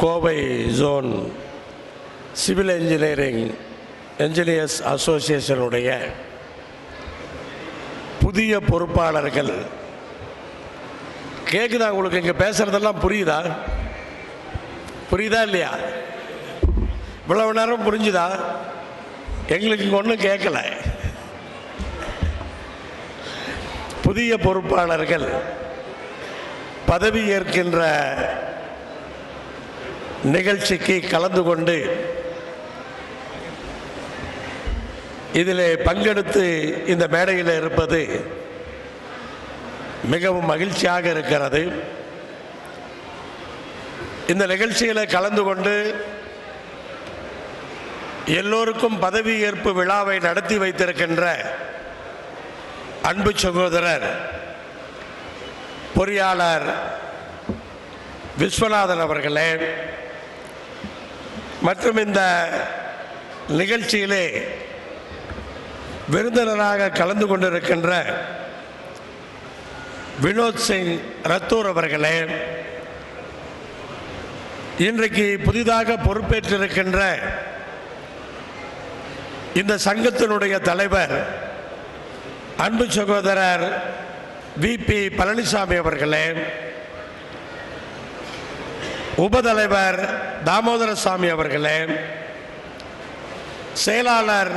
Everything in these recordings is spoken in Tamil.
Kovai zone civil engineering engineers அசோசியேஷனுடைய புதிய பொறுப்பாளர்கள். கேட்குதா உங்களுக்கு? இங்கே பேசுகிறதெல்லாம் புரியுதா? புரியுதா இல்லையா? இவ்வளவு நேரம் புரிஞ்சுதா? எங்களுக்கு இங்கே ஒன்றும் கேட்கல புதிய பொறுப்பாளர்கள் பதவி ஏற்கின்ற நிகழ்ச்சிக்கு கலந்து கொண்டு இதில் பங்கெடுத்து இந்த மேடையில் இருப்பது மிகவும் மகிழ்ச்சியாக இருக்கிறது. இந்த நிகழ்ச்சியில் கலந்து கொண்டு எல்லோருக்கும் பதவி ஏற்பு விழாவை நடத்தி வைத்திருக்கின்ற அன்பு சகோதரர் பொறியாளர் விஸ்வநாதன் அவர்களே மற்றும் இந்த நிகழ்ச்சியிலே விருந்தினராக கலந்து கொண்டிருக்கின்ற வினோத் சிங் ரத்தூர் அவர்களே இன்றைக்கு புதிதாக பொறுப்பேற்றிருக்கின்ற இந்த சங்கத்தினுடைய தலைவர் அன்பு சகோதரர் விபி பழனிசாமி அவர்களே உபதலைவர் தாமோதரசாமி அவர்களே செயலாளர்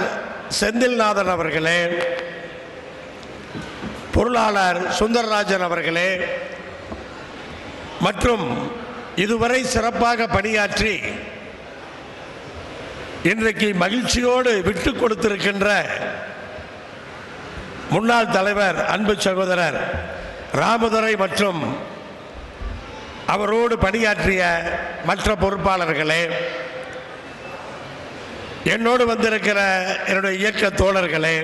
செந்தில்நாதன் அவர்களே பொருளாளர் சுந்தரராஜன் அவர்களே மற்றும் இதுவரை சிறப்பாக பணியாற்றி இன்றைக்கு மகிழ்ச்சியோடு விட்டு கொடுத்திருக்கின்ற முன்னாள் தலைவர் அன்பு சகோதரர் ராமதுரை மற்றும் அவரோடு பணியாற்றிய மற்ற பொறுப்பாளர்களே என்னோடு வந்திருக்கிற என்னுடைய இயக்க தோழர்களே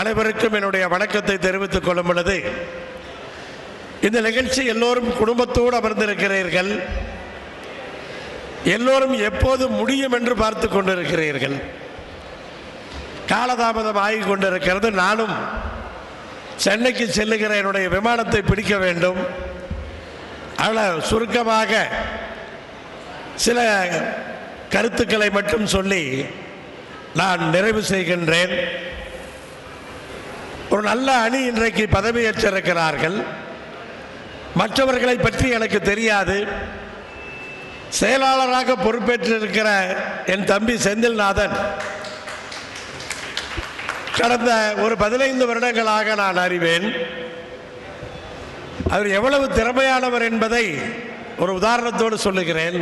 அனைவருக்கும் என்னுடைய வணக்கத்தை தெரிவித்துக் கொள்ளும் பொழுது இந்த நிகழ்ச்சி எல்லோரும் குடும்பத்தோடு அமர்ந்திருக்கிறீர்கள். எல்லோரும் எப்போது முடியும் என்று பார்த்து கொண்டிருக்கிறீர்கள். காலதாமதம் ஆகி கொண்டிருக்கிறது. நானும் சென்னைக்கு செல்லுகிற என்னுடைய விமானத்தை பிடிக்க வேண்டும். அதில் சுருக்கமாக சில கருத்துக்களை மட்டும் சொல்லி நான் நிறைவு செய்கின்றேன். ஒரு நல்ல அணி இன்றைக்கு பதவியேற்றிருக்கிறார்கள் மற்றவர்களை பற்றி எனக்கு தெரியாது. செயலாளராக பொறுப்பேற்றிருக்கிற என் தம்பி செந்தில்நாதன். கடந்த ஒரு பதினைந்து வருடங்களாக நான் அறிவேன். அவர் எவ்வளவு திறமையானவர் என்பதை ஒரு உதாரணத்தோடு சொல்லுகிறேன்.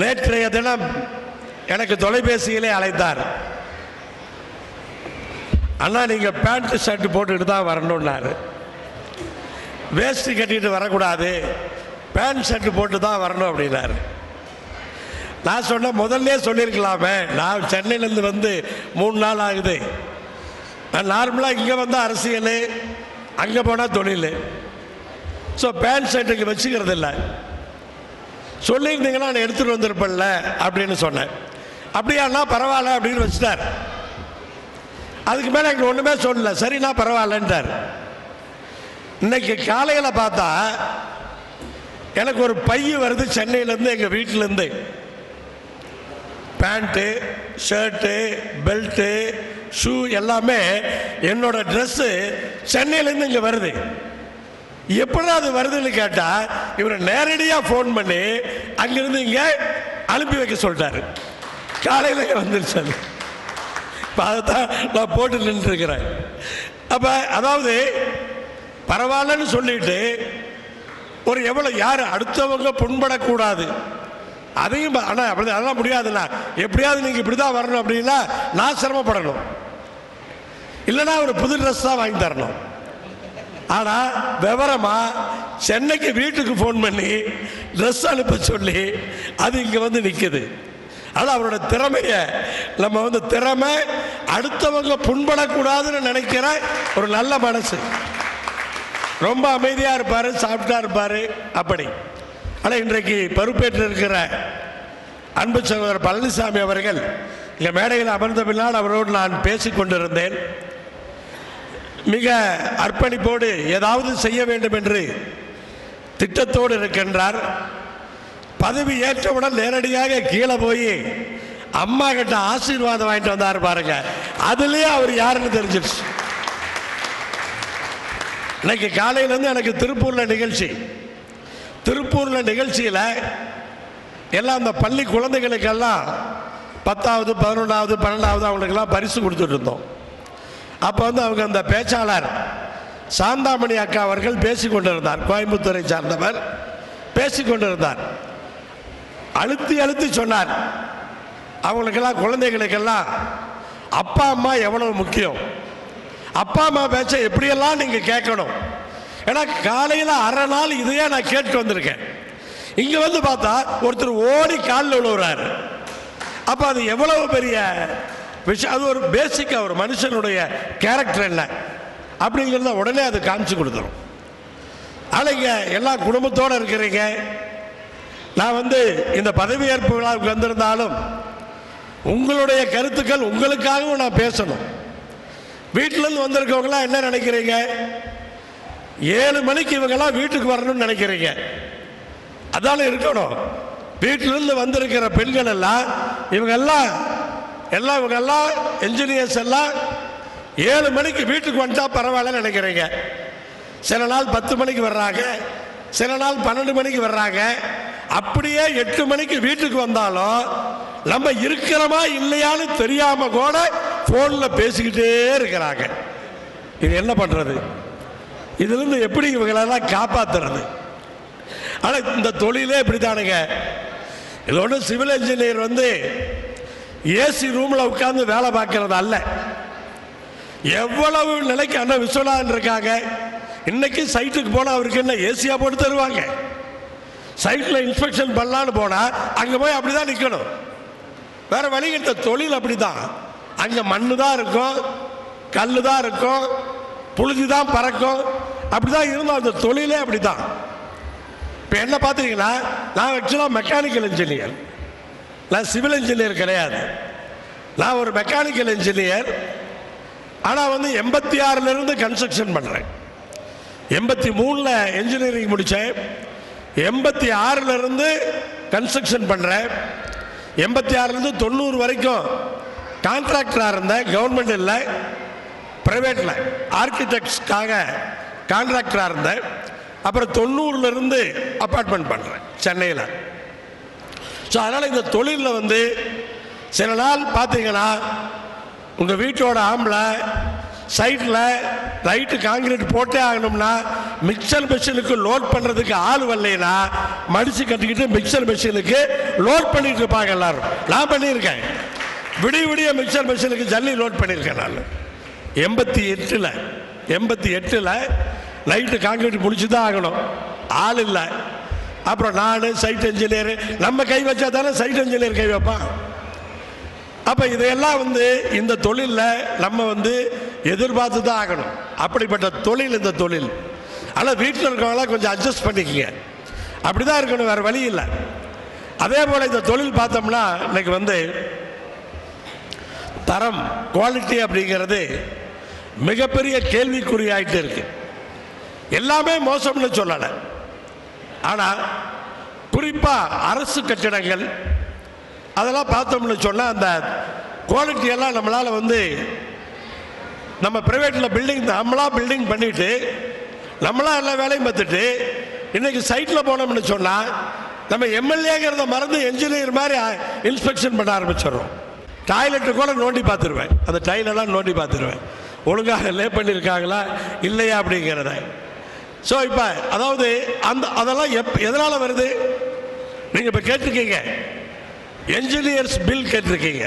நேற்றைய தினம் எனக்கு தொலைபேசியிலே அழைத்தார். அண்ணா நீங்கள் பேண்ட் ஷர்ட் போட்டுக்கிட்டு தான் வரணுன்னாரு வேஸ்ட்டு கட்டிட்டு வரக்கூடாது. பேண்ட் ஷர்ட் போட்டு தான் வரணும் அப்படின்னாரு. நான் சொன்னேன் முதல்ல சொல்லியிருக்கலாமே. நான் சென்னையிலேருந்து வந்து மூணு நாள் ஆகுது. நார்மலாக இங்கே வந்தால் அரசியல் அங்கே போனால் தொழில். ஸோ பேண்ட் ஷர்ட்டுக்கு வச்சுக்கிறது இல்லை. சொல்லியிருந்தீங்கன்னா நான் எடுத்துகிட்டு வந்திருப்பேன்ல அப்படின்னு சொன்னேன். அப்படியாண்ணா பரவாயில்ல அப்படின்னு வச்சுட்டார். அதுக்கு மேலே எனக்கு ஒன்றுமே சொல்லல. சரிண்ணா பரவாயில்லன்ட்டார். இன்னைக்கு காலையில் பார்த்தா எனக்கு ஒரு பைய வருது சென்னையிலேருந்து எங்கள் வீட்டிலேருந்து பேண்ட்டு ஷர்ட்டு பெல்ட்டு ஷூ எல்லாமே என்னோட ட்ரெஸ்ஸு சென்னையிலேருந்து இங்கே வருது. எப்படி அது வருதுன்னு கேட்டால் இவர் நேரடியாக ஃபோன் பண்ணி அங்கிருந்து இங்கே அனுப்பி வைக்க சொல்லிட்டாரு காலையில் வந்துருச்சு அது. இப்போ அதைத்தான் நான் போட்டு நின்றுருக்கிறேன். அப்போ அதாவது பரவாயில்லன்னு சொல்லிட்டு ஒரு எவ்வளோ யார் அடுத்தவங்க புண்படக்கூடாது. அதையும் ஆனால் அப்படி அதெல்லாம் முடியாதுண்ணா. எப்படியாவது நீங்கள் இப்படி தான் வரணும் அப்படின்னா நான் சிரமப்படணும். இல்லைன்னா ஒரு புது ட்ரெஸ் தான் வாங்கி தரணும். ஆனால் விவரமா சென்னைக்கு வீட்டுக்கு ஃபோன் பண்ணி ட்ரெஸ் அனுப்ப சொல்லி அது இங்கே வந்து நிற்குது அது அவரோட திறமையை நம்ம வந்து திறமை அடுத்தவங்க புண்படக்கூடாதுன்னு நினைக்கிற ஒரு நல்ல மனசு. ரொம்ப அமைதியாக இருப்பார் சாப்பிட்டா இருப்பார் அப்படி. ஆனால் இன்றைக்கு பருப்பேற்று இருக்கிற அன்பு சகோதரர் பழனிசாமி அவர்கள் இங்கே மேடையில் அமர்ந்த பின்னால் அவரோடு நான் பேசிக்கொண்டிருந்தேன். மிக அர்ப்பணிப்போடு ஏதாவது செய்ய வேண்டும் என்று திட்டத்தோடு இருக்கின்றார். பதவி ஏற்றவுடன் நேரடியாக கீழே போய் அம்மா கிட்ட ஆசீர்வாதம் வாங்கிட்டு வந்தார் பாருங்க. அதுலேயே அவர் யாருன்னு தெரிஞ்சிருச்சு. இன்னைக்கு காலையிலேருந்து எனக்கு திருப்பூரில் நிகழ்ச்சி. திருப்பூரில் நிகழ்ச்சியில் எல்லாம் அந்த பள்ளி குழந்தைகளுக்கெல்லாம் பத்தாவது பதினொன்றாவது பன்னெண்டாவது அவங்களுக்கெல்லாம் பரிசு கொடுத்துட்டு இருந்தோம். அப்போ வந்து அவங்க அந்த பேச்சாளர் சாந்தாமணி அக்கா அவர்கள் பேசிக்கொண்டிருந்தார் கோயம்புத்தூரை சார்ந்தவர் பேசிக்கொண்டிருந்தார் அழுத்தி அழுத்தி சொன்னார். அவங்களுக்கெல்லாம் குழந்தைகளுக்கெல்லாம் அப்பா அம்மா எவ்வளவு முக்கியம்? அப்பா அம்மா பேச்ச எப்படியெல்லாம் நீங்கள் கேட்கணும்? ஏன்னா காலையில் அரை நாள் இதையே நான் கேட்டு வந்திருக்கேன். இங்கே வந்து பார்த்தா ஒருத்தர் ஓடி காலில் விழுவுறாரு. அப்போ அது எவ்வளவு பெரிய விஷயம் அது ஒரு பேசிக்காக ஒரு மனுஷனுடைய கேரக்டர் என்ன? அப்படிங்கிறத உடனே அது காமிச்சு கொடுத்துரும். ஆனால் இங்கே எல்லா குடும்பத்தோடு இருக்கிறீங்க. நான் வந்து இந்த பதவியேற்பு விழாவுக்கு வந்திருந்தாலும் உங்களுடைய கருத்துக்கள் உங்களுக்காகவும் நான் பேசணும். வீட்டிலேருந்து வந்திருக்கவங்களாம் என்ன நினைக்கிறீங்க? ஏழு மணிக்கு இவங்கெல்லாம் வீட்டுக்கு வரணும்னு நினைக்கிறீங்க. அதால இருக்கணும். வீட்டிலிருந்து வந்திருக்கிற பெண்கள் எல்லாம் இவங்க எல்லாம் இவங்க எல்லாம் என்ஜினியர்ஸ் எல்லாம் ஏழு மணிக்கு வீட்டுக்கு வந்தா பரவாயில்லன்னு நினைக்கிறீங்க. சில நாள் பத்து மணிக்கு வர்றாங்க சில நாள் பன்னெண்டு மணிக்கு வர்றாங்க. அப்படியே எட்டு மணிக்கு வீட்டுக்கு வந்தாலும் நம்ம இருக்கிறோமா இல்லையான்னு தெரியாம கூட போன்ல பேசிக்கிட்டே இருக்கிறாங்க. இது என்ன பண்றது? இதுல இருந்து எப்படி இவங்களெல்லாம் காப்பாத்துறது? ஆனா இந்த தொழிலே இப்படித்தானுங்க இது ஒன்றும் சிவில் இன்ஜினியர் வந்து ஏசி ரூமில் உட்காந்து வேலை பார்க்கறது அல்ல. எவ்வளவு நிலைக்கு அண்ணன் விஸ்வநாதன் இருக்காங்க? இன்னைக்கு சைட்டுக்கு போனால் அவருக்கு என்ன ஏசியா போட்டு தருவாங்க? சைட்டில் இன்ஸ்பெக்ஷன் பண்ணலான்னு போனால் அங்கே போய் அப்படிதான் நிற்கணும் வேற வழிகிட்ட இந்த தொழில் அப்படிதான். அங்கே மண்ணு தான் இருக்கும் கல்லு தான் இருக்கும் புழுதி தான் பறக்கும். அப்படி தான் இருந்தோம் அந்த தொழிலே அப்படிதான். இப்போ என்ன பார்த்தீங்கன்னா நான் ஆக்சுவலாக மெக்கானிக்கல் இன்ஜினியர் நான் சிவில் இன்ஜினியர் கிடையாது. நான் ஒரு மெக்கானிக்கல் இன்ஜினியர் ஆனால் வந்து எண்பத்தி ஆறுலேருந்து கன்ஸ்ட்ரக்ஷன் பண்ணுறேன் எண்பத்தி மூணில் இன்ஜினியரிங் முடித்தேன் எண்பத்தி ஆறுலேருந்து கன்ஸ்ட்ரக்ஷன் பண்ணுறேன் எண்பத்தி ஆறுலேருந்து தொண்ணூறு வரைக்கும் கான்ட்ராக்டராக இருந்தேன் கவர்மெண்ட் இல்லை ப்ரைவேட்டில் ஆர்கிடெக்ட்ஸ்க்காக கான்ட்ராக்டராக இருந்தேன். அப்புறம் தொண்ணூறுலேருந்து அப்பார்ட்மெண்ட் பண்ணுறேன் சென்னையில். ஸோ அதனால் இந்த தொழிலில் வந்து சில நாள் பார்த்தீங்கன்னா உங்கள் வீட்டோட ஆம்பளை சைட்டில் ரைட்டு காங்கிரீட் போட்டே ஆகணும்னா மிக்சர் மிஷினுக்கு லோட் பண்ணுறதுக்கு ஆள் வரலைன்னா மடித்து கட்டிக்கிட்டு மிக்சர் மிஷினுக்கு லோட் பண்ணிட்டு இருப்பாங்க எல்லாரும். நான் பண்ணியிருக்கேன். விடிய விடிய மிக்சர் மிஷினுக்கு ஜல்லி லோட் பண்ணியிருக்கேன் நான். எண்பத்தி எட்டில் எண்பத்தி எட்டில் நைட்டு காங்கிரீட் முடிச்சு தான் ஆகணும். ஆள் இல்லை. அப்புறம் நான் சைட் இன்ஜினியர் நம்ம கை வச்சா தானே சைட் இன்ஜினியர் கை வைப்பான். அப்போ இதையெல்லாம் வந்து இந்த தொழிலில் நம்ம வந்து எதிர்பார்த்து தான் ஆகணும். அப்படிப்பட்ட தொழில் இந்த தொழில். ஆனால் வீட்டில் இருக்கவங்களாம் கொஞ்சம் அட்ஜஸ்ட் பண்ணிக்கங்க. அப்படி தான் இருக்கணும் வேறு வழி இல்லை. அதே போல் இந்த தொழில் பார்த்தோம்னா இன்னைக்கு வந்து தரம் குவாலிட்டி அப்படிங்கிறது மிகப்பெரிய கேள்விக்குறியாயிட்டு இருக்கு. எல்லாமே மோசம்னு சொல்லலை. ஆனால் குறிப்பாக அரசு கட்டிடங்கள் அதெல்லாம் பார்த்தோம்னு சொன்னால் அந்த குவாலிட்டி எல்லாம் நம்மளால் வந்து நம்ம ப்ரைவேட்டில் பில்டிங் நம்மளா பில்டிங் பண்ணிட்டு நம்மளாக எல்லா வேலையும் பார்த்துட்டு இன்றைக்கி சைட்டில் போனோம்னு சொன்னால் நம்ம எம்எல்ஏங்கிறத மறந்து என்ஜினியர் மாதிரி இன்ஸ்பெக்ஷன் பண்ண ஆரம்பிச்சிடுறோம். டாய்லெட்டு கூட நோண்டி பார்த்துருவேன். அந்த டைலெல்லாம் நோண்டி பார்த்துருவேன். ஒழுங்காக லே பண்ணியிருக்காங்களா? இல்லையா அப்படிங்கிறத. ஸோ இப்போ அதாவது அந்த அதெல்லாம் எப் எதனால் வருது? நீங்கள் இப்போ கேட்டிருக்கீங்க. என்ஜினியர்ஸ் பில் கேட்டிருக்கீங்க.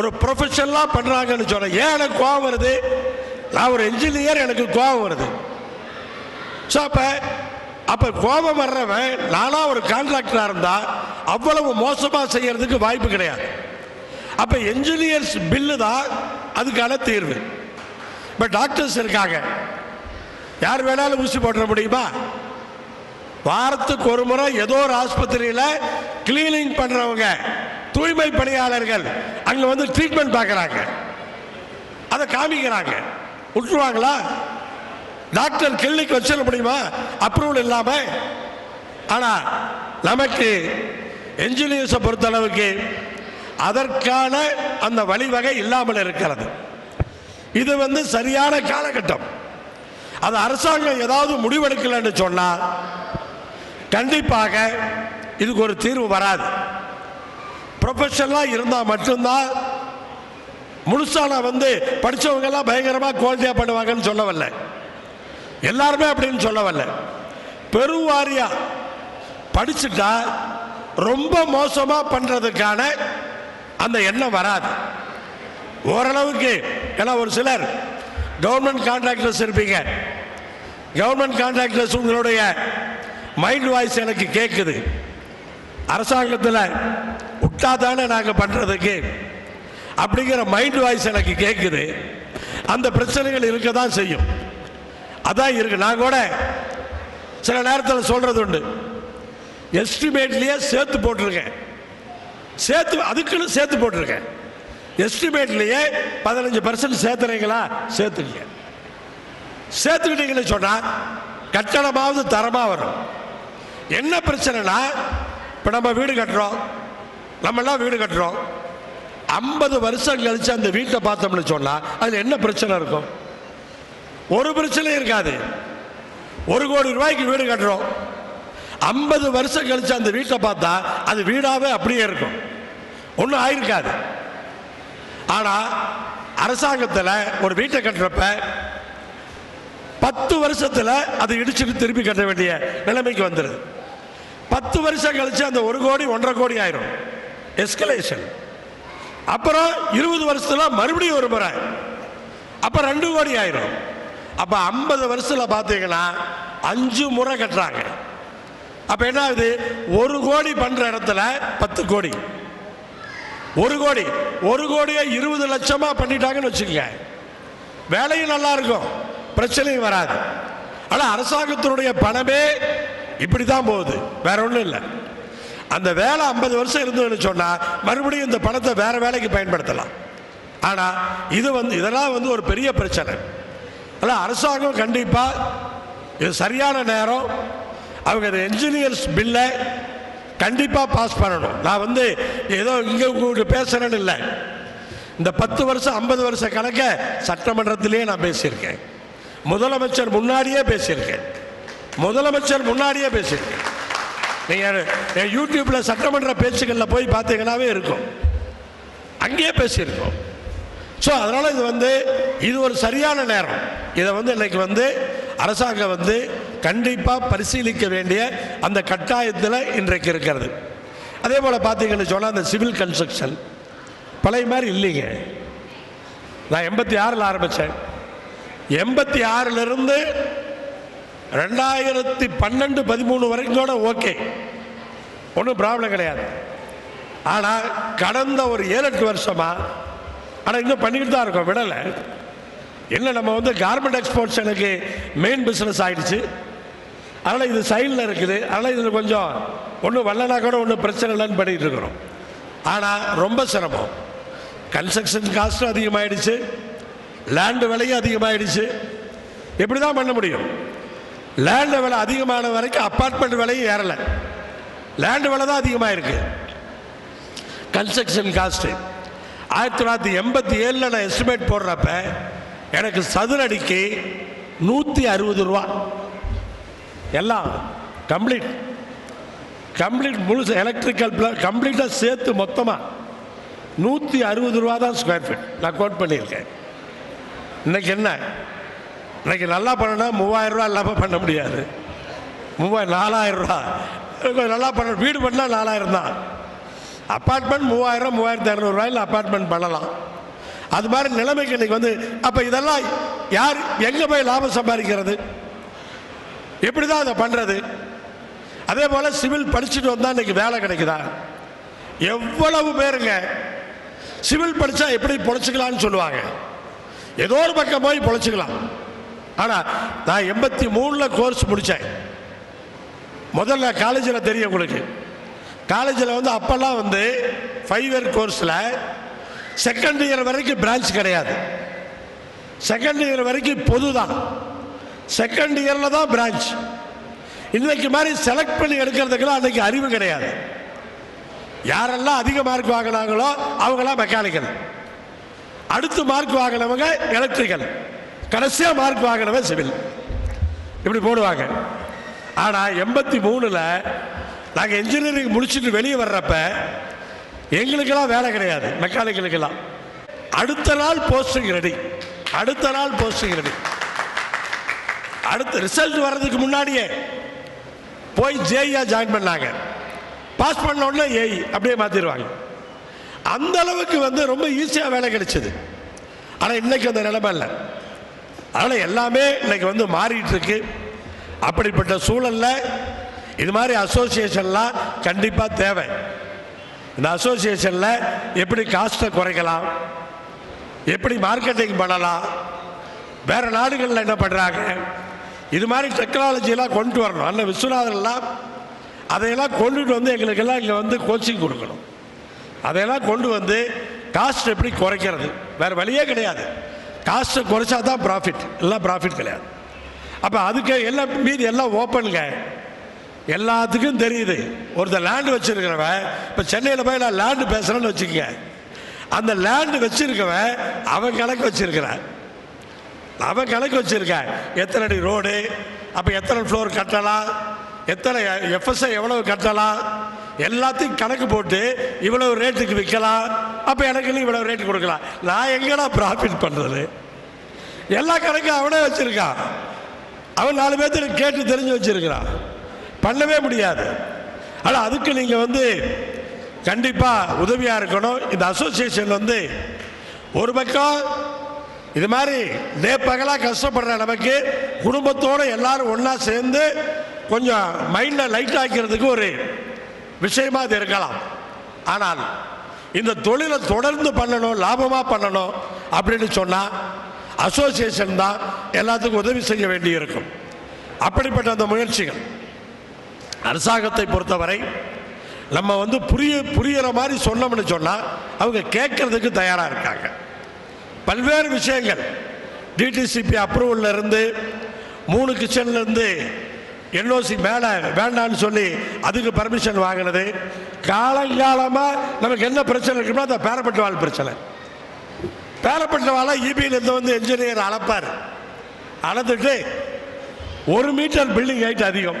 ஒரு ப்ரொஃபஷனலாக பண்ணுறாங்கன்னு சொன்னேன் ஏன் எனக்கு கோவம் வருது? நான் ஒரு என்ஜினியர் எனக்கு கோவம் வருது. ஸோ அப்போ அப்போ கோபம் வர்றவன் நானாக ஒரு கான்ட்ராக்டராக இருந்தால் அவ்வளவு மோசமாக செய்கிறதுக்கு வாய்ப்பு கிடையாது. அப்போ என்ஜினியர்ஸ் பில்லு தான் அதுக்கான தீர்வு. இப்போ டாக்டர்ஸ் இருக்காங்க. யார் வேணாலும் ஊசி போட்டுற முடியுமா? வாரத்துக்கு ஒரு முறை ஏதோ ஒரு ஆஸ்பத்திரியில் கிளீனிங் பண்ணுறவங்க தூய்மை பணியாளர்கள் அங்கே வந்து ட்ரீட்மெண்ட் பார்க்குறாங்க அதை காமிக்கிறாங்க. விட்டுருவாங்களா? டாக்டர் கிளினிக் வச்சிட முடியுமா? அப்ரூவல் இல்லாமல் ஆனால் நமக்கு என்ஜினியர்ஸை பொறுத்தளவுக்கு அதற்கான அந்த வழிவகை இல்லாமல் இருக்கிறது. இது வந்து சரியான காலகட்டம். அது அரசாங்கம் ஏதாவது முடிவெடுக்கலன்னு சொன்னால் கண்டிப்பாக இதுக்கு ஒரு தீர்வு வராது. ப்ரொஃபஷனலாக இருந்தால் மட்டும்தான் முழுசா வந்து படித்தவங்கெல்லாம் பயங்கரமாக குவாலிட்டியாக பண்ணுவாங்கன்னு சொல்ல வரல எல்லாருமே அப்படின்னு சொல்ல வரல பெருவாரியா படிச்சுட்டா ரொம்ப மோசமாக பண்ணுறதுக்கான அந்த எண்ணம் வராது. ஓரளவுக்கு ஏன்னா ஒரு சிலர் கவர்மெண்ட் கான்ட்ராக்டர்ஸ் இருப்பீங்க. கவர்மெண்ட் கான்ட்ராக்டர்ஸ் உங்களுடைய மைண்ட் வாய்ஸ் எனக்கு கேட்குது அரசாங்கத்தில் விட்டா தானே நாங்கள் பண்ணுறதுக்கு அப்படிங்கிற மைண்ட் வாய்ஸ் எனக்கு கேட்குது அந்த பிரச்சனைகள் இருக்க தான் செய்யும். அதான் இருக்கு. நான் கூட சில நேரத்தில் சொல்கிறது உண்டு. எஸ்டிமேட்லேயே சேர்த்து போட்டிருக்கேன். சேர்த்து அதுக்குன்னு சேர்த்து போட்டிருக்கேன். எஸ்டிமேட்லேயே பதினஞ்சு பர்சன்ட் சேர்த்துறீங்களா? சேர்த்துருக்கேன் சேர்த்துக்கிட்டீங்கன்னு சொன்னால் கட்டணமாவது தரமாக வரும். என்ன பிரச்சனைனா இப்போ நம்ம வீடு கட்டுறோம். நம்மெல்லாம் வீடு கட்டுறோம். ஐம்பது வருஷம் கழிச்சு அந்த வீட்டை பார்த்தோம்னு சொன்னால் அதில் என்ன பிரச்சனை இருக்கும்? ஒரு பிரச்சனையும் இருக்காது. ஒரு கோடி ரூபாய்க்கு வீடு கட்டுறோம். ஐம்பது வருஷம் கழிச்சு அந்த வீட்டை பார்த்தா அது வீடாகவே அப்படியே இருக்கும். ஒன்றும் ஆயிருக்காது. ஆனால் அரசாங்கத்தில் ஒரு வீட்டை கட்டுறப்ப பத்து வருஷத்தில் அதை இடிச்சுட்டு திருப்பி கட்ட வேண்டிய நிலைமைக்கு வந்துடுது பத்து வருஷம் கழிச்சு அந்த ஒரு கோடி ஒன்றரை கோடி ஆயிரும். எஸ்கலேஷன் அப்புறம் இருபது வருஷத்துல மறுபடியும் ஒரு முறை. அப்போ ரெண்டு கோடி ஆயிரும். அப்போ ஐம்பது வருஷத்தில் பார்த்தீங்கன்னா அஞ்சு முறை கட்டுறாங்க. அப்போ என்ன ஆகுது? ஒரு கோடி பண்ணுற இடத்துல பத்து கோடி. ஒரு கோடி. ஒரு கோடியை இருபது லட்சமாக பண்ணிட்டாங்கன்னு வச்சுக்கோங்க. வேலையும் நல்லா இருக்கும். பிரச்சனையும் வராது. ஆனால் அரசாங்கத்தினுடைய பணமே இப்படி தான் போகுது. வேற ஒன்றும் இல்லை. அந்த வேலை ஐம்பது வருஷம் இருந்ததுன்னு சொன்னால் மறுபடியும் இந்த பணத்தை வேற வேலைக்கு பயன்படுத்தலாம். ஆனால் இது வந்து இதெல்லாம் வந்து ஒரு பெரிய பிரச்சனை. ஆனால் அரசாங்கம் கண்டிப்பாக இது சரியான நேரம். அவங்க இந்த என்ஜினியர்ஸ் பில்லை கண்டிப்பாக பாஸ் பண்ணணும். நான் வந்து ஏதோ இங்கே உங்களுக்கு பேசுகிறேன்னு இல்லை. இந்த பத்து வருஷம் ஐம்பது வருஷ கணக்கை சட்டமன்றத்திலேயே நான் பேசியிருக்கேன். முதலமைச்சர் முன்னாடியே பேசியிருக்கேன். முதலமைச்சர் முன்னாடியே பேசியிருக்கேன். நீங்கள் என் சட்டமன்ற பேச்சுக்களில் போய் பார்த்தீங்கன்னாவே இருக்கும். அங்கேயே பேசியிருக்கோம். ஸோ அதனால் இது வந்து இது ஒரு சரியான நேரம். இதை வந்து இன்றைக்கி வந்து அரசாங்கம் வந்து கண்டிப்பாக பரிசீலிக்க வேண்டிய அந்த கட்டாயத்தில் இன்றைக்கு இருக்கிறது. அதே போல் பார்த்தீங்கன்னு சொன்னால் அந்த சிவில் கன்ஸ்ட்ரக்ஷன் பழைய மாதிரி இல்லைங்க. நான் எண்பத்தி ஆறில் ஆரம்பித்தேன் எண்பத்தி ஆறிலிருந்து ரெண்டாயிரத்தி பன்னெண்டு பதிமூணு வரைக்கும் கூட ஓகே. ஒன்றும் ப்ராப்ளம் கிடையாது. ஆனால் கடந்த ஒரு ஏழு எட்டு வருஷமாக ஆனால் இன்னும் பண்ணிக்கிட்டு தான் இருக்கோம் விடலை. என்ன நம்ம வந்து கார்மெண்ட் எக்ஸ்போர்ட்ஸ் எனக்கு மெயின் பிஸ்னஸ் ஆகிடுச்சு அதனால் இது சைடில் இருக்குது. அதனால் இதில் கொஞ்சம் ஒன்றும் வரலனா கூட ஒன்றும் பிரச்சனை இல்லைன்னு பண்ணிட்டு இருக்கிறோம். ஆனால் ரொம்ப சிரமம். கன்ஸ்ட்ரக்ஷன் காஸ்ட்டும் அதிகமாகிடுச்சு லேண்டு விலையும் அதிகமாகிடுச்சு எப்படி தான் பண்ண முடியும்? லேண்டு விலை அதிகமான வரைக்கும் அப்பார்ட்மெண்ட் விலையும் ஏறலை. லேண்டு விலை தான் அதிகமாக இருக்கு கன்ஸ்ட்ரக்ஷன் காஸ்ட்டு ஆயிரத்தி தொள்ளாயிரத்தி எண்பத்தி ஏழில் நான் எஸ்டிமேட் போடுறப்ப எனக்கு சதுரடிக்கு நூற்றி அறுபது ரூபா. எல்லாம் கம்ப்ளீட் கம்ப்ளீட் முழுசு எலக்ட்ரிக்கல் கம்ப்ளீட்டாக சேர்த்து மொத்தமாக நூற்றி அறுபது ரூபா தான் ஸ்கொயர் ஃபீட் நான் கோட் பண்ணியிருக்கேன். இன்னைக்கு என்ன? இன்னைக்கு நல்லா பண்ணனா மூவாயிரம் ரூபா இல்லாமல் பண்ண முடியாது. மூவாயிரம் நாலாயிரம் ரூபா. கொஞ்சம் நல்லா பண்ண வீடு பண்ணால் நாலாயிரம் தான். அப்பார்ட்மெண்ட் மூவாயிரம் மூவாயிரத்தி இரநூறுவாயில் அப்பார்ட்மெண்ட் பண்ணலாம். அது மாதிரி நிலைமைக்கு இன்றைக்கி வந்து அப்போ இதெல்லாம் யார் எங்கே போய் லாபம் சம்பாதிக்கிறது? எப்படி தான் அதை பண்ணுறது அதே போல் சிவில் படிச்சுட்டு வந்தால் இன்றைக்கி வேலை கிடைக்குதா? எவ்வளவு பேருங்க சிவில் படித்தா எப்படி பொழைச்சிக்கலான்னு சொல்லுவாங்க. ஏதோ ஒரு பக்கம் போய் பொழைச்சிக்கலாம். ஆனால் நான் எண்பத்தி மூணில் கோர்ஸ் முடித்தேன் முதல்ல காலேஜில் தெரியும் உங்களுக்கு. காலேஜில் வந்து அப்போல்லாம் வந்து ஃபைவ் இயர் கோர்ஸில் செகண்ட் இயர் வரைக்கும் பிரான்ச் கிடையாது. செகண்ட் இயர் வரைக்கும் பொது தான் செகண்ட் இயரில் தான் பிரான்ச் இன்றைக்கு மாதிரி செலக்ட் பண்ணி எடுக்கிறதுக்கெல்லாம் அன்றைக்கி அறிவு கிடையாது. யாரெல்லாம் அதிக மார்க் வாங்கினாங்களோ அவங்களாம் மெக்கானிக்கல் அடுத்து மார்க் வாங்கினவங்க எலக்ட்ரிக்கல் கடைசியாக மார்க் வாங்கினவன் சிவில் இப்படி போடுவாங்க. ஆனால் எண்பத்தி மூணில் நாங்கள் இன்ஜினியரிங் முடிச்சுட்டு வெளியே வர்றப்ப எங்களுக்கெல்லாம் வேலை கிடையாது மெக்கானிக்கலுக்கெல்லாம் அடுத்த நாள் போஸ்டிங் ரெடி அடுத்த நாள் போஸ்டிங் ரெடி அடுத்த ரிசல்ட் வர்றதுக்கு முன்னாடியே போய் ஜேஇயா ஜாயின் பண்ணாங்க. பாஸ் பண்ண உடனே ஏஇ அப்படியே மாற்றிடுவாங்க அந்த அளவுக்கு வந்து ரொம்ப ஈஸியாக வேலை கிடைச்சது. ஆனால் இன்னைக்கு அந்த நிலைமை இல்லை. அதனால் எல்லாமே இன்னைக்கு வந்து மாறிட்டு இருக்கு. அப்படிப்பட்ட சூழல்ல இது மாதிரி அசோசியேஷன்லாம் கண்டிப்பாக தேவை. இந்த அசோசியேஷனில் எப்படி காஸ்ட்டை குறைக்கலாம்? எப்படி மார்க்கெட்டிங் பண்ணலாம்? வேற நாடுகளில் என்ன பண்ணுறாங்க இது மாதிரி டெக்னாலஜிலாம் கொண்டு வரணும். அண்ணன் விஸ்வநாதன்லாம் அதையெல்லாம் கொண்டுட்டு வந்து எங்களுக்கெல்லாம் இங்கே வந்து கோச்சிங் கொடுக்கணும். அதையெல்லாம் கொண்டு வந்து காஸ்ட் எப்படி குறைக்கிறது? வேறு வழியே கிடையாது. காஸ்ட்டை குறைச்சா தான் ப்ராஃபிட் எல்லாம் ப்ராஃபிட் கிடையாது. அப்போ அதுக்கு எல்லாம் மீதி எல்லாம் ஓப்பனுங்க எல்லாத்துக்கும் தெரியுது. ஒருத்தர் லேண்டு வச்சுருக்கிறவன் இப்போ சென்னையில் போய் நான் லேண்டு பேசுகிறேன்னு வச்சுக்கோங்க. அந்த லேண்டு வச்சுருக்கவன் அவன் கணக்கு வச்சுருக்கிறான். அவன் கணக்கு வச்சுருக்கேன். எத்தனை அடி ரோடு அப்போ எத்தனை ஃப்ளோர் கட்டலாம்? எத்தனை எஃப்எஸ்ஐ எவ்வளவு கட்டலாம்? எல்லாத்தையும் கணக்கு போட்டு இவ்வளவு ரேட்டுக்கு விற்கலாம். அப்போ எனக்கு இவ்வளவு ரேட்டு கொடுக்கலாம். நான் எங்கடா ப்ராஃபிட் பண்ணுறது எல்லா கணக்கும் அவனே வச்சுருக்கான். அவன் நாலு பேர்த்து கேட்டு தெரிஞ்சு வச்சிருக்கிறான். பண்ணவே முடியாது. ஆனால் அதுக்கு நீங்கள் வந்து கண்டிப்பாக உதவியாக இருக்கணும். இந்த அசோசியேஷன் வந்து ஒரு பக்கம் இது மாதிரி டே பகலாக கஷ்டப்படுற நமக்கு குடும்பத்தோடு எல்லாரும் ஒன்றா சேர்ந்து கொஞ்சம் மைண்டை லைட் ஆக்கிறதுக்கு ஒரு விஷயமா அது இருக்கலாம். ஆனால் இந்த தொழிலை தொடர்ந்து பண்ணணும் லாபமாக பண்ணணும் அப்படின்னு சொன்னால் அசோசியேஷன் தான் எல்லாத்துக்கும் உதவி செய்ய வேண்டியிருக்கும். அப்படிப்பட்ட அந்த முயற்சிகள். அரசாங்கத்தை பொறுத்தவரை நம்ம வந்து புரிய புரியிற மாதிரி சொன்னோம்னு சொன்னால் அவங்க கேட்கறதுக்கு தயாராக இருக்காங்க. பல்வேறு விஷயங்கள். டிடிசிபி அப்ரூவல்ல இருந்து மூணு கிச்சன்லேருந்து என்ஓசி மேலே வேண்டான்னு சொல்லி அதுக்கு பர்மிஷன் வாங்கினது. காலங்காலமாக நமக்கு என்ன பிரச்சனை இருக்குன்னா அந்த பேரப்பட்ட வாழ் பிரச்சனை பேரப்பட்ட வாழ இபியிலேருந்து வந்து என்ஜினியர் அளப்பார். அளந்துட்டு ஒரு மீட்டர் பில்டிங் ஹைட் அதிகம்.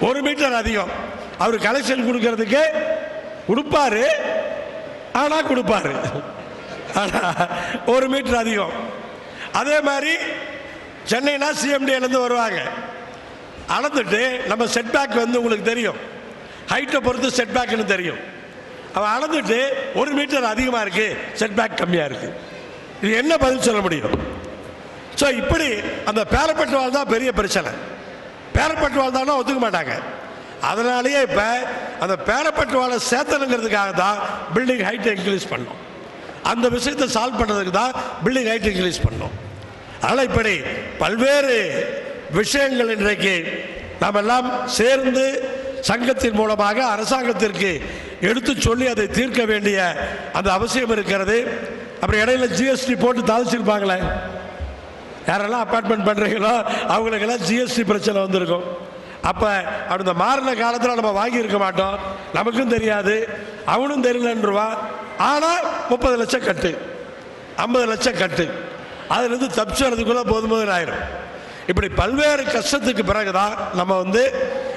ஒரு மீட்டர் அதிகம். அவர் கலெக்ஷன் கொடுக்கறதுக்கு கொடுப்பாரு. ஆனால் கொடுப்பாரு. ஒரு மீட்டர் அதிகம். அதே மாதிரி சென்னைனா சிஎம்டியிலேருந்து வருவாங்க. அளந்துட்டு நம்ம செட்பேக் வந்து உங்களுக்கு தெரியும். ஹைட்டை பொறுத்து செட்பேக்னு தெரியும். அவன் அளந்துட்டு ஒரு மீட்டர் அதிகமாக இருக்கு செட்பேக் கம்மியாக இருக்கு. இது என்ன பதில் சொல்ல முடியும்? ஸோ இப்படி அந்த பேரப்பட்டுவால் தான் பெரிய பிரச்சனை. பேரப்பட்டுவால் தானே ஒத்துக்க மாட்டாங்க. அதனாலேயே இப்போ அந்த பேரப்பட்டு வாழை சேர்த்தணுங்கிறதுக்காக தான் பில்டிங் ஹைட்டை இன்க்ரீஸ் பண்ணோம். அந்த விஷயத்தை சால்வ் பண்ணுறதுக்கு தான் பில்டிங் ஹைட் இன்க்ரீஸ் பண்ணோம். அதனால் இப்படி பல்வேறு விஷயங்கள் இன்றைக்கு நாம் எல்லாம் சேர்ந்து சங்கத்தின் மூலமாக அரசாங்கத்திற்கு எடுத்து சொல்லி அதை தீர்க்க வேண்டிய அந்த அவசியம் இருக்கிறது. அப்புறம் இடையில ஜிஎஸ்டி போட்டு தாதிச்சிருப்பாங்களே யாரெல்லாம் அப்பார்ட்மெண்ட் பண்ணுறீங்களோ அவங்களுக்கெல்லாம் ஜிஎஸ்டி பிரச்சனை வந்திருக்கும். அப்போ அப்படி இந்த மாறின காலத்தில் நம்ம வாங்கியிருக்க மாட்டோம். நமக்கும் தெரியாது. அவனும் தெரியலன்றுவான். ஆனால் முப்பது லட்சம் கட்டு. ஐம்பது லட்சம் கட்டு. அதுலேருந்து தப்பிச்சுறதுக்குள்ளே போதும் ஆயிரும் இப்படி பல்வேறு கஷ்டத்துக்கு பிறகு தான் நம்ம வந்து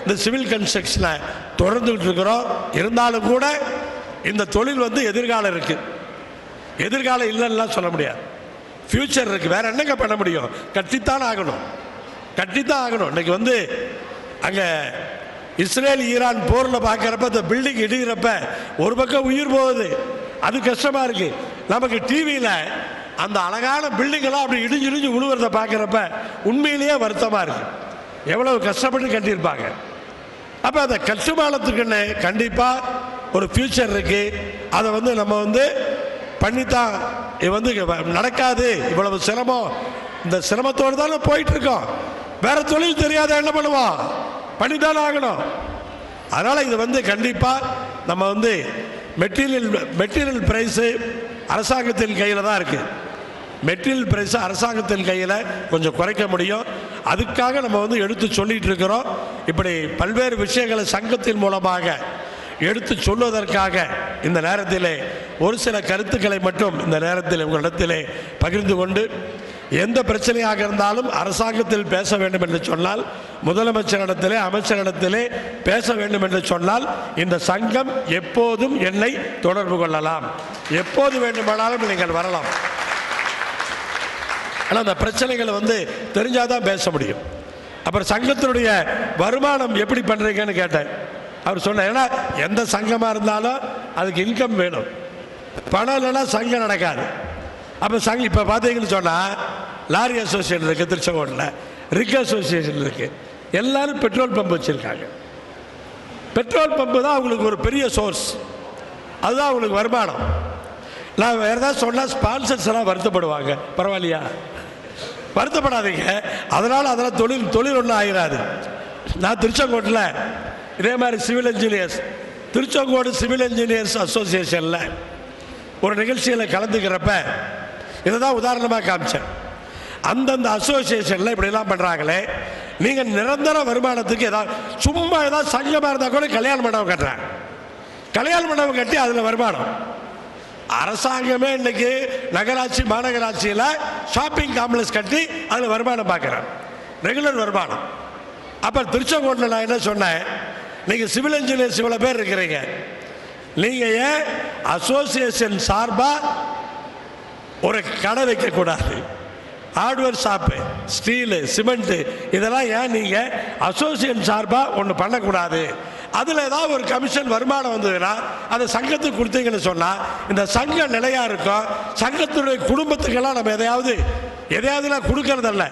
இந்த சிவில் கன்ஸ்ட்ரக்ஷனை தொடர்ந்துக்கிட்டு இருக்கிறோம் இருந்தாலும் கூட இந்த தொழில் வந்து எதிர்காலம் இருக்குது எதிர்காலம் இல்லைன்னுலாம் சொல்ல முடியாது. ஃப்யூச்சர் இருக்குது வேறு என்னங்க பண்ண முடியும்? கட்டித்தான் ஆகணும். கட்டித்தான் ஆகணும். இன்னைக்கு வந்து அங்கே இஸ்ரேல் ஈரான் போரில் பார்க்குறப்ப இந்த பில்டிங் இடிகிறப்ப ஒரு பக்கம் உயிர் போகுது. அது கஷ்டமாக இருக்குது நமக்கு டிவியில் அந்த அழகான பில்டிங்கெல்லாம் அப்படி இடிஞ்சு இடிஞ்சு விழுவுறத பார்க்குறப்ப உண்மையிலேயே வருத்தமாக இருக்கு. எவ்வளவு கஷ்டப்பட்டு கட்டியிருப்பாங்க. அப்போ அந்த கட்டுமானத்துக்குன்னு கண்டிப்பாக ஒரு ஃப்யூச்சர் இருக்குது அதை வந்து நம்ம வந்து பண்ணித்தான் இது வந்து நடக்காது. இவ்வளவு சிரமம். இந்த சிரமத்தோடு தானே போயிட்டுருக்கோம். வேறு தொழில் தெரியாத என்ன பண்ணுவோம்? பண்ணித்தானே ஆகணும். அதனால் இது வந்து கண்டிப்பாக நம்ம வந்து மெட்டீரியல் மெட்டீரியல் ப்ரைஸு அரசாங்கத்தின் கையில் தான் இருக்குது மெட்டீரியல் பிரைஸ் அரசாங்கத்தின் கையில் கொஞ்சம் குறைக்க முடியும். அதுக்காக நம்ம வந்து எடுத்து சொல்லிகிட்டு இருக்கிறோம். இப்படி பல்வேறு விஷயங்களை சங்கத்தின் மூலமாக எடுத்து சொல்வதற்காக இந்த நேரத்திலே ஒரு சில கருத்துக்களை மட்டும் இந்த நேரத்தில் உங்களிடத்திலே பகிர்ந்து கொண்டு எந்த பிரச்சனையாக இருந்தாலும் அரசாங்கத்தில் பேச வேண்டும் என்று சொன்னால் முதலமைச்சரிடத்திலே அமைச்சரிடத்திலே பேச வேண்டும் என்று சொன்னால் இந்த சங்கம் எப்போதும் என்னை தொடர்பு கொள்ளலாம். எப்போது வேண்டுமானாலும் நீங்கள் வரலாம். ஆனால் அந்த பிரச்சனைகளை வந்து தெரிஞ்சால் தான் பேச முடியும். அப்புறம் சங்கத்தினுடைய வருமானம் எப்படி பண்ணுறீங்கன்னு கேட்டேன். அவர் சொன்னார் ஏன்னா எந்த சங்கமாக இருந்தாலும் அதுக்கு இன்கம் வேணும். பணம் இல்லைன்னா சங்கம் நடக்காது. அப்போ சங்கம் இப்போ பார்த்தீங்கன்னு சொன்னால் லாரி அசோசியேஷன் இருக்குது திருச்செங்கோட்டில் ரிக் அசோசியேஷன் இருக்குது எல்லாரும் பெட்ரோல் பம்ப் வச்சுருக்காங்க. பெட்ரோல் பம்பு தான் அவங்களுக்கு ஒரு பெரிய சோர்ஸ் அதுதான் அவங்களுக்கு வருமானம். நான் வேறு ஏதாவது சொன்னால் ஸ்பான்சர்ஸ் எல்லாம் வருத்தப்படுவாங்க. பரவாயில்லையா? வருத்தப்படாதீங்க. அதனால் அதெல்லாம் தொழில் தொழில் ஒன்றும் ஆகிறாது நான் திருச்செங்கோட்டில் இதே மாதிரி civil engineers Tiruchengode civil engineers அசோசியேஷனில் ஒரு நிகழ்ச்சியில் கலந்துக்கிறப்ப இதை தான் உதாரணமாக காமிச்சேன். அந்தந்த அசோசியேஷனில் இப்படிலாம் பண்ணுறாங்களே நீங்கள் நிரந்தர வருமானத்துக்கு ஏதாவது சும்மா ஏதாவது சங்கமாக இருந்தால் கூட கல்யாண மண்டபம் கட்டுறேன் கல்யாண மண்டபம் கட்டி அதில் வருமானம். அரசாங்கமே இன்னைக்கு நகராட்சி மாநகராட்சியில் ஷாப்பிங் காம்ப்ளெக்ஸ் கட்டி அதில் வருமானம் பார்க்குறேன் ரெகுலர் வருமானம். அப்போ திருச்செங்கோட்டில் நான் என்ன சொன்னேன்? நீங்கள் சிவில் இன்ஜினியர்ஸ் இவ்வளோ பேர் இருக்கிறீங்க. நீங்கள் ஏன் அசோசியேஷன் சார்பாக ஒரு கடை வைக்கக்கூடாது? ஹார்ட்வேர் ஷாப்பு ஸ்டீலு சிமெண்ட்டு இதெல்லாம் ஏன் நீங்கள் அசோசியேஷன் சார்பாக ஒன்று பண்ணக்கூடாது? அதில் ஏதாவது ஒரு கமிஷன் வருமானம் வந்ததுன்னா அதை சங்கத்துக்கு கொடுத்தீங்கன்னு சொன்னால் இந்த சங்கம் நிலையாக இருக்கும். சங்கத்துடைய குடும்பத்துக்கெல்லாம் நம்ம எதையாவது எதையாவதுலாம் கொடுக்கறதல்ல.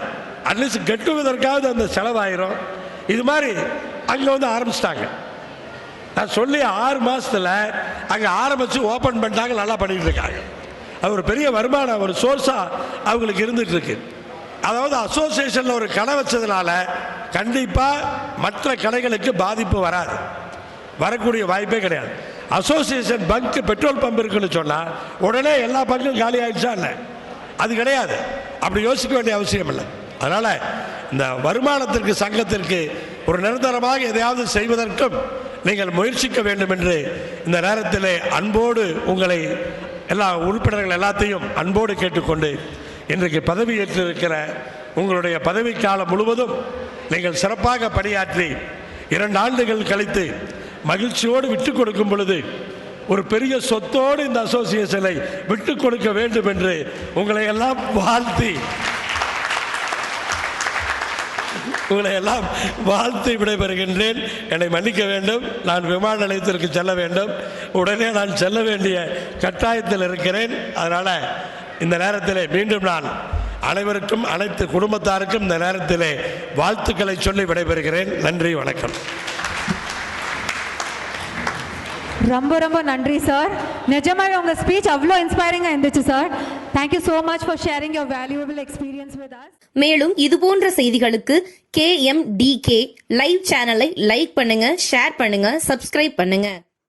அட்லீஸ்ட் கெட்டுவதற்காவது அந்த செலவாயிரும். இது மாதிரி அங்கே வந்து ஆரம்பிச்சிட்டாங்க. நான் சொல்லி ஆறு மாதத்தில் அங்கே ஆரம்பித்து ஓப்பன் பண்ணிட்டாங்க நல்லா பண்ணிகிட்டு இருக்காங்க. அது ஒரு பெரிய வருமானம் ஒரு சோர்ஸாக அவங்களுக்கு இருந்துகிட்ருக்கு அதாவது அசோசியேஷனில் ஒரு கடை வச்சதுனால கண்டிப்பாக மற்ற கடைகளுக்கு பாதிப்பு வராது. வரக்கூடிய வாய்ப்பே கிடையாது. அசோசியேஷன் பங்க் பெட்ரோல் பம்ப் இருக்குன்னு சொன்னால் உடனே எல்லா பங்கும் காலி ஆயிடுச்சா இல்லை அது கிடையாது. அப்படி யோசிக்க வேண்டிய அவசியம் இல்லை. அதனால் இந்த வருமானத்திற்கு சங்கத்திற்கு ஒரு நிரந்தரமாக எதையாவது செய்வதற்கும் நீங்கள் முயற்சிக்க வேண்டும் என்று இந்த நேரத்தில் அன்போடு உங்களை எல்லா உறுப்பினர்கள் எல்லாத்தையும் அன்போடு கேட்டுக்கொண்டு இன்றைக்கு பதவியேற்றிருக்கிற உங்களுடைய பதவிக்காலம் முழுவதும் நீங்கள் சிறப்பாக பணியாற்றி இரண்டு ஆண்டுகள் கழித்து மகிழ்ச்சியோடு விட்டு கொடுக்கும் பொழுது ஒரு பெரிய சொத்தோடு இந்த அசோசியேஷனை விட்டு கொடுக்க வேண்டும் என்று உங்களை எல்லாம் வாழ்த்தி உங்களை எல்லாம் வாழ்த்து விடைபெறுகின்றேன். என்னை மன்னிக்க வேண்டும். நான் விமான நிலையத்திற்கு செல்ல வேண்டும். உடனே நான் செல்ல வேண்டிய கட்டாயத்தில் இருக்கிறேன். அதனால் இந்த நேரத்திலே மீண்டும் நான் அனைவருக்கும் அனைத்து குடும்பத்தாருக்கும் இந்த நேரத்திலே வாழ்த்துக்களை சொல்லி விடைபெறுகிறேன். நன்றி வணக்கம். ரொம்ப ரொம்ப நன்றி சார் நிஜமாவே உங்க ஸ்பீச் அவ்வளோ இன்ஸ்பைரிங்காக இருந்துச்சு sir thank you so much for sharing your valuable experience with us மேலும் இது போன்ற செய்திகளுக்கு K M D K live சேனலை லைக் பண்ணுங்க ஷேர் பண்ணுங்க சப்ஸ்கிரைப் பண்ணுங்க.